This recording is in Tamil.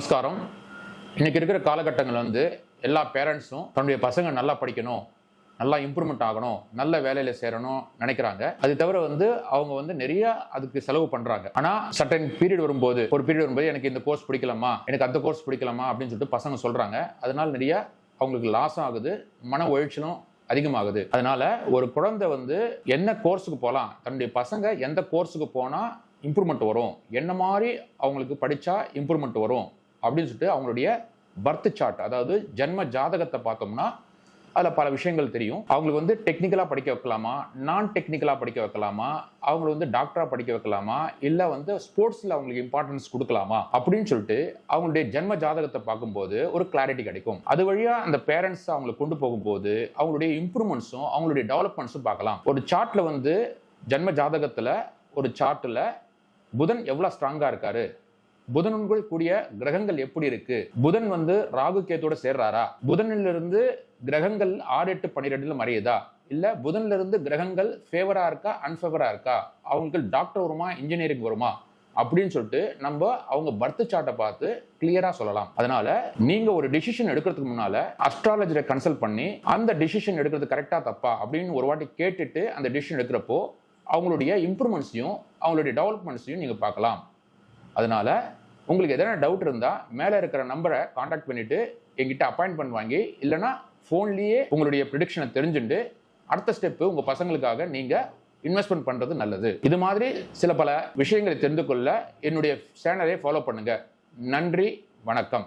நமஸ்காரம். இன்னைக்கு இருக்கிற காலகட்டங்கள் வந்து எல்லா பேரண்ட்ஸும் தன்னுடைய பசங்க நல்லா படிக்கணும் நல்லா இம்ப்ரூவ்மெண்ட் ஆகணும் நல்ல வேலையில சேரணும் நினைக்கிறாங்க. அது தவிர வந்து அவங்க வந்து நிறைய அதுக்கு செலவு பண்றாங்க. ஆனா சட்டன் பீரியட் வரும்போது ஒரு பீரியட் வரும்போது எனக்கு இந்த கோர்ஸ் பிடிக்கலாமா எனக்கு அந்த கோர்ஸ் பிடிக்கலாமா அப்படின்னு சொல்லிட்டு பசங்க சொல்றாங்க. அதனால நிறைய அவங்களுக்கு லாஸும் ஆகுது மன உழைச்சலும் அதிகமாகுது. அதனால ஒரு குழந்தை வந்து என்ன கோர்ஸுக்கு போகலாம் தன்னுடைய பசங்க எந்த கோர்ஸுக்கு போனா இம்ப்ரூவ்மெண்ட் வரும் என்ன மாதிரி அவங்களுக்கு படிச்சா இம்ப்ரூவ்மெண்ட் வரும் அப்படின்னு சொல்லிட்டு அவங்களுடைய பர்த் சார்ட் அதாவது ஜென்ம ஜாதகத்தை பார்த்தோம்னா அதில் பல விஷயங்கள் தெரியும். அவங்களுக்கு வந்து டெக்னிக்கலாக படிக்க வைக்கலாமா? நான் டெக்னிக்கலாக படிக்க வைக்கலாமா? அவங்களை வந்து டாக்டராக படிக்க வைக்கலாமா? இல்லை வந்து ஸ்போர்ட்ஸில் அவங்களுக்கு இம்பார்ட்டன்ஸ் கொடுக்கலாமா? அப்படின்னு சொல்லிட்டு அவங்களுடைய ஜென்ம ஜாதகத்தை பார்க்கும்போது ஒரு கிளாரிட்டி கிடைக்கும். அது வழியாக அந்த பேரண்ட்ஸ் அவங்களை கொண்டு போகும்போது அவங்களுடைய இம்ப்ரூவ்மெண்ட்ஸும் அவங்களுடைய டெவலப்மெண்ட்ஸும் பார்க்கலாம். ஒரு சார்ட்டில் வந்து ஜென்ம ஜாதகத்தில் ஒரு சார்ட்டில் புதன் எவ்வளோ ஸ்ட்ராங்காக இருக்காரு? புதனுக்குள் கூடிய கிரகங்கள் எப்படி இருக்கு? புதன் வந்து ராகு கேத்தோட சேர்றாரா? புதனிலிருந்து இருந்து கிரகங்கள் ஆறு எட்டு பன்னிரெண்டுல மறையுதா? இல்ல புதன்ல இருந்து கிரகங்கள் ஃபேவரா இருக்கா அன்ஃபேவரா இருக்கா? அவங்களுக்கு டாக்டர் வருமா இன்ஜினியரிங் வருமா? அப்படின்னு சொல்லிட்டு நம்ம அவங்க பர்த் சார்ட்டை பார்த்து கிளியரா சொல்லலாம். அதனால நீங்க ஒரு டிசிஷன் எடுக்கிறதுக்கு முன்னால அஸ்ட்ராலஜரை கன்சல்ட் பண்ணி அந்த டிசிஷன் எடுக்கிறது கரெக்டா தப்பா? அப்படின்னு ஒரு வாட்டி கேட்டுட்டு அந்த டிசிஷன் எடுக்கிறப்போ அவங்களுடைய இம்ப்ரூவ்மெண்ட்ஸையும் அவங்களுடைய டெவலப்மெண்ட்ஸையும் நீங்க பார்க்கலாம். அதனால உங்களுக்கு எதனா டவுட் இருந்தால் மேலே இருக்கிற நம்பரை காண்டாக்ட் பண்ணிட்டு எங்கிட்ட அப்பாயின்மெண்ட் வாங்கி இல்லைனா ஃபோன்லேயே உங்களுடைய ப்ரிடிக்ஷனை தெரிஞ்சுட்டு அடுத்த ஸ்டெப்பு உங்கள் பசங்களுக்காக நீங்கள் இன்வெஸ்ட்மெண்ட் பண்ணுறது நல்லது. இது மாதிரி சில பல விஷயங்களை தெரிந்து கொள்ள என்னுடைய சேனலை ஃபாலோ பண்ணுங்க. நன்றி வணக்கம்.